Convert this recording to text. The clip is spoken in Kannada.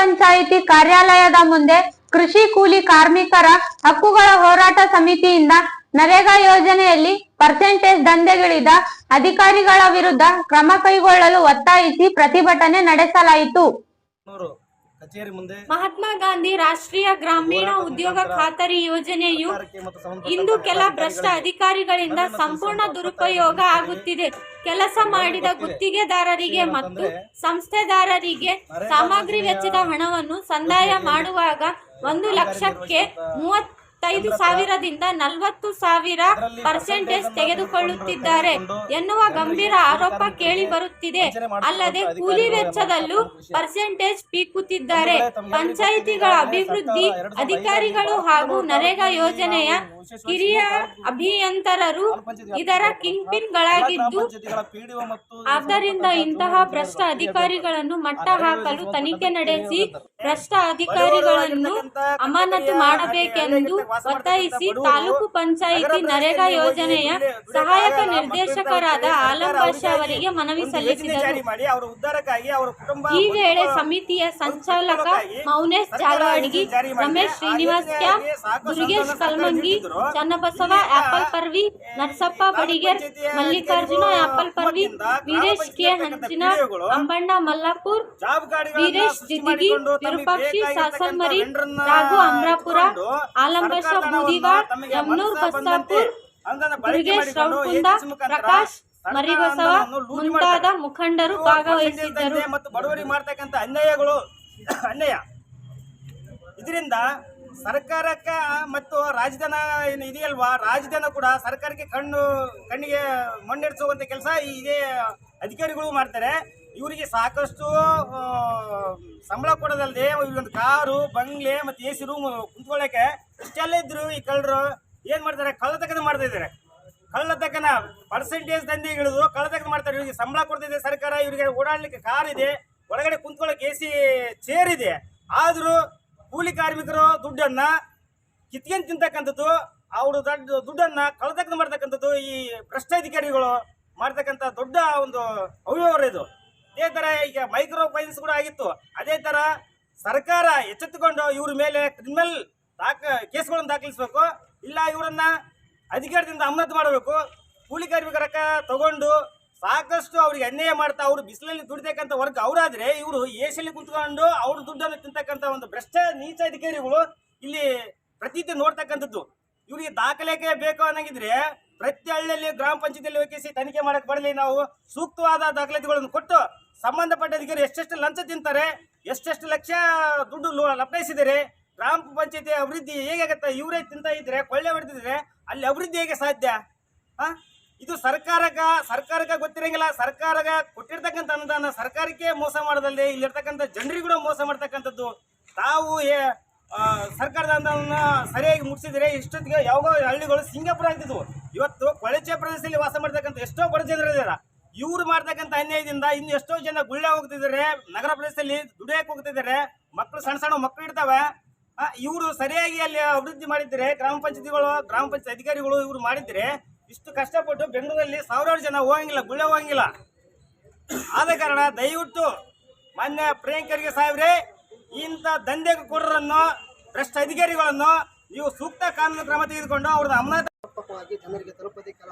ಪಂಚಾಯಿತಿ ಕಾರ್ಯಾಲಯದ ಮುಂದೆ ಕೃಷಿ ಕೂಲಿ ಕಾರ್ಮಿಕರ ಹಕ್ಕುಗಳ ಹೋರಾಟ ಸಮಿತಿಯಿಂದ ನರೇಗಾ ಯೋಜನೆಯಲ್ಲಿ ಪರ್ಸೆಂಟೇಜ್ ದಂಧೆಗಿಳಿದ ಅಧಿಕಾರಿಗಳ ವಿರುದ್ಧ ಕ್ರಮ ಕೈಗೊಳ್ಳಲು ಒತ್ತಾಯಿಸಿ ಪ್ರತಿಭಟನೆ ನಡೆಸಲಾಯಿತು. ಕಚೇರಿ ಮುಂದೆ ಮಹಾತ್ಮ ಗಾಂಧಿ ರಾಷ್ಟ್ರೀಯ ಗ್ರಾಮೀಣ ಉದ್ಯೋಗ ಖಾತರಿ ಯೋಜನೆಯು ಇಂದು ಕೆಲ ಭ್ರಷ್ಟ ಅಧಿಕಾರಿಗಳಿಂದ ಸಂಪೂರ್ಣ ದುರುಪಯೋಗ ಆಗುತ್ತಿದೆ. ಕೆಲಸ ಮಾಡಿದ ಗುತ್ತಿಗೆದಾರರಿಗೆ ಮತ್ತು ಸಂಸ್ಥೆದಾರರಿಗೆ ಸಾಮಗ್ರಿ ವೆಚ್ಚದ ಹಣವನ್ನು ಸಂದಾಯ ಮಾಡುವಾಗ ಒಂದು ಲಕ್ಷಕ್ಕೆ ಮೂವತ್ತೈದು ಸಾವಿರದಿಂದ ನಲವತ್ತು ಸಾವಿರ ಪರ್ಸೆಂಟೇಜ್ ತೆಗೆದುಕೊಳ್ಳುತ್ತಿದ್ದಾರೆ ಎನ್ನುವ ಗಂಭೀರ ಆರೋಪ ಕೇಳಿ ಬರುತ್ತಿದೆ. ಅಲ್ಲದೆ ಕೂಲಿ ವೆಚ್ಚದಲ್ಲೂ ಪರ್ಸೆಂಟೇಜ್ ಪೀಕುತ್ತಿದ್ದಾರೆ ಪಂಚಾಯಿತಿಗಳ ಅಭಿವೃದ್ಧಿ ಅಧಿಕಾರಿಗಳು ಹಾಗೂ ನರೇಗಾ ಯೋಜನೆಯ ಕಿರಿಯ ಅಭಿಯಂತರರು ಇದರ ಕಿಂಗ್ ಪಿನ್ಗಳಾಗಿದ್ದು ಪಂಚಾಯತಿಗಳ ಆದ್ದರಿಂದ ಇಂತಹ ಭ್ರಷ್ಟ ಅಧಿಕಾರಿಗಳನ್ನು ಮಟ್ಟ ಹಾಕಲು ತನಿಖೆ ನಡೆಸಿ ಭ್ರಷ್ಟ ಅಧಿಕಾರಿಗಳನ್ನು ಅಮಾನತು ಮಾಡಬೇಕೆಂದು ಒತ್ತಾಯಿಸಿ ತಾಲೂಕು ಪಂಚಾಯಿತಿ ನರೇಗಾ ಯೋಜನೆಯ ಸಹಾಯಕ ನಿರ್ದೇಶಕರಾದ ಆಲಂ ಬಾಷಾ ಅವರಿಗೆ ಮನವಿ ಸಲ್ಲಿಸಿದರು. ಈ ವೇಳೆ ಸಮಿತಿಯ ಸಂಚಾಲಕ ಮೌನೇಶ್ ಜಾಲವಾಡಗಿ ರಮೇಶ್ ಶ್ರೀನಿವಾಸ್ ಕ್ಯಾಪ್ ದುರ್ಗೇಶ್ ಕಲ್ಮಂಗಿ ಚನ್ನಬಸವ ಆಪಲ್ ಪರ್ವಿ ನರಸಪ್ಪ ಬಡಿಗೇರ್ ಮಲ್ಲಿಕಾರ್ಜುನ ಆಪಲ್ ಪರ್ವಿ ವೀರೇಶ್ ಕೆ. ಹಂಚಿನ ಅಂಬಣ್ಣ ಮಲ್ಲಾಪುರ್ ವೀರೇಶ್ ಜಿದ್ದಿಗಿ ವಿರೂಪಾಕ್ಷಿ ಸಾಸನ್ಮರಿ ರಾಘು ಅಮ್ರಾಪುರ ಆಲಂಬಶ ಬೂದಿವಾಡ್ ಯಮನೂರ್ ಬಳಕೆ ದುರ್ಗೇಶ್ ರೌಕುಂದ ಪ್ರಕಾಶ್ ಮರಿಬಸವ ಮುಂತಾದ ಮುಖಂಡರು ಭಾಗವಹಿಸಿದ್ದರು. ಮತ್ತು ಬಡವರಿಗೆ ಮಾಡ್ತಕ್ಕಂಥ ಅನ್ಯಾಯಗಳು ಅನ್ಯಾಯ. ಇದರಿಂದ ಸರ್ಕಾರಕ್ಕ ಮತ್ತು ರಾಜಧಾನ ಏನು ಇದೆಯಲ್ವಾ? ರಾಜಧಾನ ಕೂಡ ಸರ್ಕಾರಕ್ಕೆ ಕಣ್ಣು, ಕಣ್ಣಿಗೆ ಮಣ್ಣೆಡ್ಸುವಂತ ಕೆಲಸ ಇದೇ ಅಧಿಕಾರಿಗಳು ಮಾಡ್ತಾರೆ. ಇವರಿಗೆ ಸಾಕಷ್ಟು ಸಂಬಳ ಕೊಡೋದಲ್ಲದೆ ಒಂದು ಕಾರು, ಬಂಗ್ಲೆ ಮತ್ತು ಎ ಸಿ ರೂಮ್ ಕುಂತ್ಕೊಳ್ಳೋಕೆ ಇಷ್ಟೆಲ್ಲ ಇದ್ರು ಈ ಕಳ್ಳರು. ಏನು ಮಾಡ್ತಾರೆ? ಕಳ್ಳತಕ್ಕನ ಮಾಡ್ತಾ ಇದ್ದಾರೆ. ಕಳ್ಳತಕ್ಕನ ಪರ್ಸೆಂಟೇಜ್ ದಂಧೆ ಇಳಿದು ಕಳ್ಳತಕ್ಕನ ಮಾಡ್ತಾರೆ. ಇವರಿಗೆ ಸಂಬಳ ಕೊಡ್ತಿದೆ ಸರ್ಕಾರ. ಇವರಿಗೆ ಓಡಾಡಲಿಕ್ಕೆ ಕಾರ್ ಇದೆ ಒಳಗಡೆ ಕುಂತ್ಕೊಳ್ಳೋಕೆ ಎ ಸಿ ಚೇರ್ ಇದೆ. ಆದರೂ ಕೂಲಿ ಕಾರ್ಮಿಕರು ದುಡ್ಡನ್ನು ಕಿತ್ಕೊಂಡು ತಿಂತಕ್ಕಂಥದ್ದು, ಅವರು ದೊಡ್ಡ ದುಡ್ಡನ್ನು ಕಳ್ಳತಕ್ಕನ ಮಾಡ್ತಕ್ಕಂಥದ್ದು ಈ ಭ್ರಷ್ಟಾಧಿಕಾರಿಗಳು ಮಾಡ್ತಕ್ಕಂಥ ದೊಡ್ಡ ಒಂದು ಅವ್ಯವಹಾರ ಇದು. ಇದೇ ಥರ ಈಗ ಮೈಕ್ರೋ ಫೈನಾನ್ಸ್ ಕೂಡ ಆಗಿತ್ತು. ಅದೇ ಥರ ಸರ್ಕಾರ ಎಚ್ಚೆತ್ತುಕೊಂಡು ಇವ್ರ ಮೇಲೆ ಕ್ರಿಮಿನಲ್ ದಾಖ, ಕೇಸ್ಗಳನ್ನು ದಾಖಲಿಸಬೇಕು. ಇಲ್ಲ ಇವರನ್ನ ಅಧಿಕಾರದಿಂದ ಅಮಾನತು ಮಾಡಬೇಕು. ಕೂಲಿ ಕಾರ್ಮಿಕರಕ್ಕ ತಗೊಂಡು ಸಾಕಷ್ಟು ಅವ್ರಿಗೆ ಅನ್ಯಾಯ ಮಾಡ್ತಾ ಅವರು ಬಿಸಿಲಲ್ಲಿ ದುಡಿತಕ್ಕಂಥ ವರ್ಗ ಅವರಾದ್ರೆ ಇವರು ಎಸಿಯಲ್ಲಿ ಕುತ್ಕೊಂಡು ಅವ್ರ ದುಡ್ಡನ್ನು ತಿಂತಕ್ಕಂಥ ಒಂದು ಭ್ರಷ್ಟ ನೀಚ ಅಧಿಕಾರಿಗಳು ಇಲ್ಲಿ ಪ್ರತೀತಿ ನೋಡ್ತಕ್ಕಂಥದ್ದು. ಇವರಿಗೆ ದಾಖಲೆಗೆ ಬೇಕು ಅನ್ನಂಗಿದ್ರೆ ಪ್ರತಿ ಹಳ್ಳಿಯಲ್ಲಿ ಗ್ರಾಮ ಪಂಚಾಯತಿಯಲ್ಲಿ ಹೋಗಿಸಿ ತನಿಖೆ ಮಾಡಕ್ ಬರಲಿ ನಾವು. ಸೂಕ್ತವಾದ ದಾಖಲಾತಿಗಳನ್ನು ಕೊಟ್ಟು ಸಂಬಂಧಪಟ್ಟ ಅಧಿಕಾರಿ ಎಷ್ಟೆಷ್ಟು ಲಂಚ ತಿಂತಾರೆ, ಎಷ್ಟೆಷ್ಟು ಲಕ್ಷ ದುಡ್ಡು ಲೋ- ಲಪಟಾಯಿಸಿದ್ದಾರೆ ಗ್ರಾಮ ಪಂಚಾಯತಿ ಅಭಿವೃದ್ಧಿ ಹೇಗಾಗತ್ತೆ? ಇವರೇ ತಿಂತ ಇದ್ರೆ, ಕೊಳ್ಳೆ ಹೊಡೆದಿದ್ರೆ ಅಲ್ಲಿ ಅಭಿವೃದ್ಧಿ ಹೇಗೆ ಸಾಧ್ಯ? ಆ? ಇದು ಸರ್ಕಾರಕ್ಕ ಸರ್ಕಾರಕ್ಕೆ ಗೊತ್ತಿರಂಗಿಲ್ಲ. ಸರ್ಕಾರಗ ಕೊಟ್ಟಿರ್ತಕ್ಕಂಥ ಅನುದಾನ ಸರ್ಕಾರಕ್ಕೆ ಮೋಸ ಮಾಡೋದಲ್ಲದೆ ಇಲ್ಲಿರ್ತಕ್ಕಂಥ ಜನರಿಗೂ ಕೂಡ ಮೋಸ ಮಾಡ್ತಕ್ಕಂಥದ್ದು. ತಾವು ಸರ್ಕಾರದ ಅನುದಾನ ಸರಿಯಾಗಿ ಮುಗಿಸಿದ್ರೆ ಇಷ್ಟೊತ್ತಿಗೆ ಯಾವಾಗ ಹಳ್ಳಿಗಳು ಸಿಂಗಾಪುರ ಆಗ್ತಿದ್ವು. ಇವತ್ತು ಕೊಳಚೆ ಪ್ರದೇಶದಲ್ಲಿ ವಾಸ ಮಾಡ್ತಕ್ಕಂಥ ಎಷ್ಟೋ ಬಡ ಜನರು ಇವರು ಇವ್ರು ಮಾಡ್ತಕ್ಕಂಥ ಅನ್ಯಾಯದಿಂದ ಇನ್ನು ಎಷ್ಟೋ ಜನ ಗುಳ್ಳೆ ಹೋಗ್ತಿದ್ದಾರೆ. ನಗರ ಪ್ರದೇಶದಲ್ಲಿ ದುಡಿಯಕ್ಕೆ ಹೋಗ್ತಿದ್ದಾರೆ. ಮಕ್ಕಳು ಸಣ್ಣ ಸಣ್ಣ ಮಕ್ಕಳು ಇರ್ತಾವೆ. ಇವರು ಸರಿಯಾಗಿ ಅಲ್ಲಿ ಅಭಿವೃದ್ಧಿ ಮಾಡಿದ್ರೆ ಗ್ರಾಮ ಪಂಚಾಯತಿಗಳು, ಗ್ರಾಮ ಪಂಚಾಯತ್ ಅಧಿಕಾರಿಗಳು ಇವರು ಮಾಡಿದ್ರೆ ಇಷ್ಟು ಕಷ್ಟಪಟ್ಟು ಬೆಂಗಳೂರಲ್ಲಿ ಸಾವಿರಾರು ಜನ ಹೋಗಂಗಿಲ್ಲ, ಗುಳ್ಳೆ ಹೋಗಂಗಿಲ್ಲ. ಆದ ಕಾರಣ ದಯವಿಟ್ಟು ಮಾನ್ಯ ಪ್ರಿಯಾಂಕರ್ಗೆ ಸಾಹೇಬ್ರೆ, ಇಂಥ ದಂಧೆಕೋರರನ್ನು ಭ್ರಷ್ಟ ಅಧಿಕಾರಿಗಳನ್ನು ನೀವು ಸೂಕ್ತ ಕಾನೂನು ಕ್ರಮ ತೆಗೆದುಕೊಂಡು ಅವ್ರದ್ದು ಅಮಾನತು ಸಮರ್ಪಕವಾಗಿ ಜನರಿಗೆ ತಲುಪದೇ ಕೆಲ